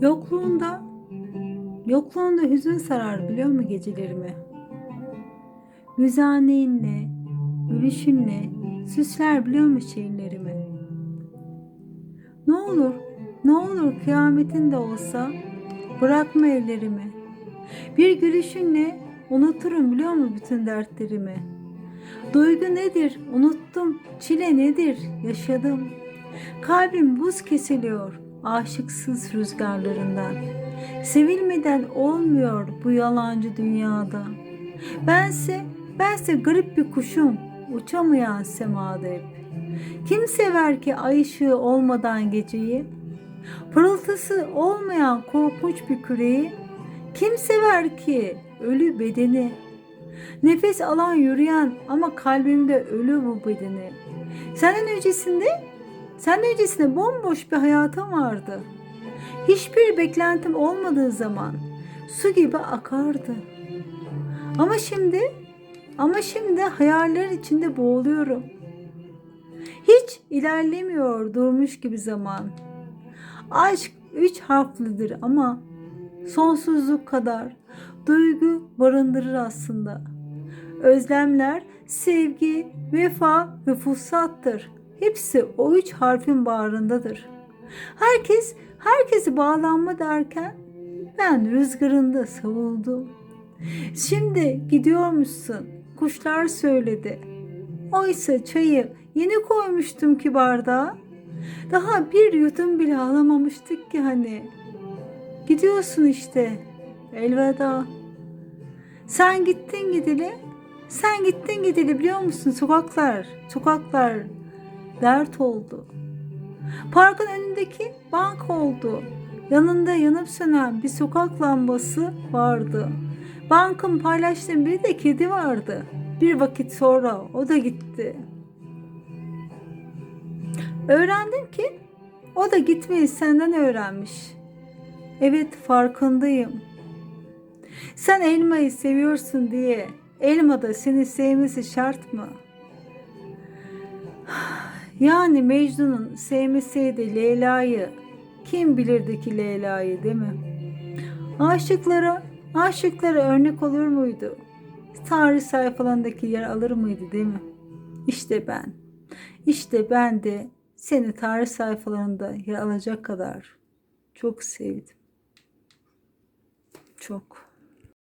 Yokluğunda, yokluğunda hüzün sarar biliyor mu gecelerimi? Müzaneğinle, gülüşünle süsler biliyor mu şiirlerimi? Ne olur, ne olur kıyametin de olsa bırakma ellerimi. Bir gülüşünle unuturum biliyor mu bütün dertlerimi? Duygu nedir? Unuttum. Çile nedir? Yaşadım. Kalbim buz kesiliyor aşıksız rüzgarlarından. Sevilmeden olmuyor bu yalancı dünyada. Bense, bense garip bir kuşum, uçamayan semada hep. Kim sever ki ay ışığı olmadan geceyi? Pırıltısı olmayan korkunç bir küreyi? Kim sever ki ölü bedeni? Nefes alan yürüyen ama kalbimde ölü bu bedeni. Senden öncesinde, senden öncesinde bomboş bir hayatım vardı. Hiçbir beklentim olmadığı zaman su gibi akardı. Ama şimdi, ama şimdi hayaller içinde boğuluyorum. Hiç ilerlemiyor durmuş gibi zaman. Aşk üç harflidir ama sonsuzluk kadar duygu barındırır aslında. Özlemler, sevgi, vefa ve fussattır. Hepsi o üç harfin bağrındadır. Herkes, herkesi bağlanma derken ben rüzgarında savuldum. Şimdi gidiyormuşsun, kuşlar söyledi. Oysa çayı yeni koymuştum ki bardağa. Daha bir yudum bile alamamıştık ki hani. Gidiyorsun işte. Elveda. Sen gittin gideli. Sen gittin gideli biliyor musun? Sokaklar, sokaklar dert oldu. Parkın önündeki bank oldu. Yanında yanıp sönen bir sokak lambası vardı. Bankın paylaştığım bir de kedi vardı. Bir vakit sonra o da gitti. Öğrendim ki o da gitmeyi senden öğrenmiş. Evet farkındayım. Sen elmayı seviyorsun diye elma da seni sevmesi şart mı? Yani Mecnun'un sevmeseydi Leyla'yı kim bilirdi ki Leyla'yı değil mi? Aşıklara, aşıklara örnek olur muydu? Tarih sayfalarındaki yer alır mıydı değil mi? İşte ben. İşte ben de seni tarih sayfalarında yer alacak kadar çok sevdim. Çok.